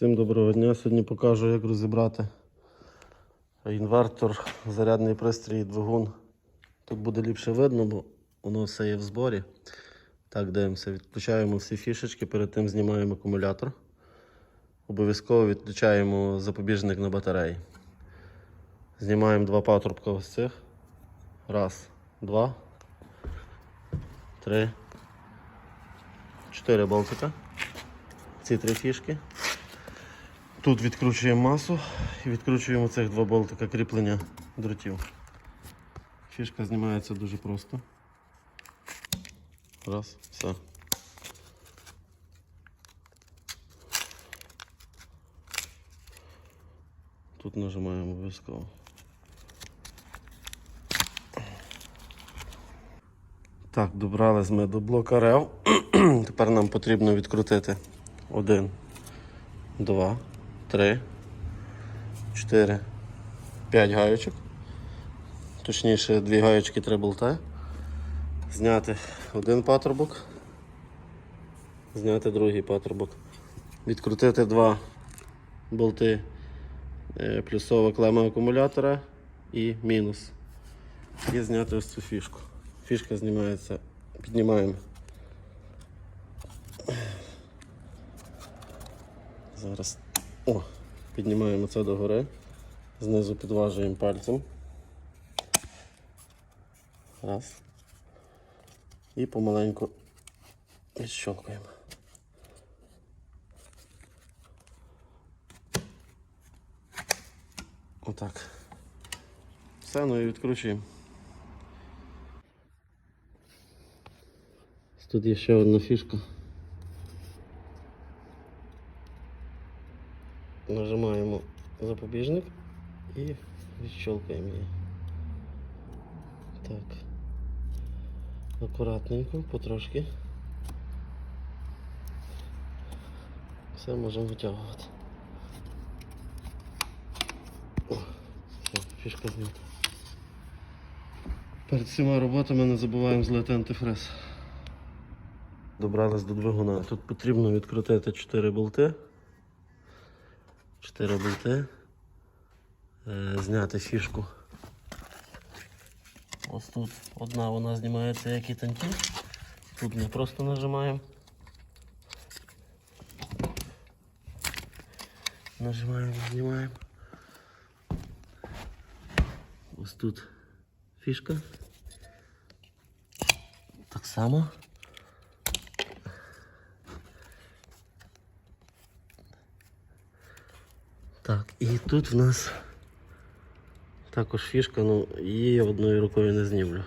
Всім доброго дня. Сьогодні покажу, як розібрати інвертор, зарядний пристрій, двигун. Тут буде ліпше видно, бо воно все є в зборі. Так, дивимося, відключаємо всі фішечки, перед тим знімаємо акумулятор. Обов'язково відключаємо запобіжник на батареї. Знімаємо два патрубка ось цих. Раз, два, три, чотири болтика. Ці три фішки. Тут відкручуємо масу і відкручуємо цих два болтика кріплення дротів. Фішка знімається дуже просто. Раз, все. Тут нажимаємо обов'язково. Так, добрались ми до блока РЕВ. Тепер нам потрібно відкрутити один, два, три, чотири, п'ять гаючок. Точніше, дві гаючки, три болта. Зняти один патрубок, зняти другий патрубок. Відкрутити два болти е, плюсова клема акумулятора і мінус. І зняти ось цю фішку. Фішка знімається, піднімаємо. Зараз о, піднімаємо це догори, знизу підважуємо пальцем. Раз. І помаленьку відщолкуємо. Отак. Все, ну і відкручуємо. Тут є ще одна фішка. Нажимаємо запобіжник і відщолкаємо її. Так. Акуратненько, потрошки. Все можемо витягувати. О, все, фішка знята. Перед всіма роботами не забуваємо злити антифриз. Добрались до двигуна. Тут потрібно відкрутити 4 болти. 4 болти. Е, зняти фішку. Ось тут одна вона знімається як і танки. Тут ми просто нажимаємо. Нажимаємо, знімаємо. Ось тут фішка. Так само. Так, і тут в нас також фішка, ну її я одною рукою не знімлю.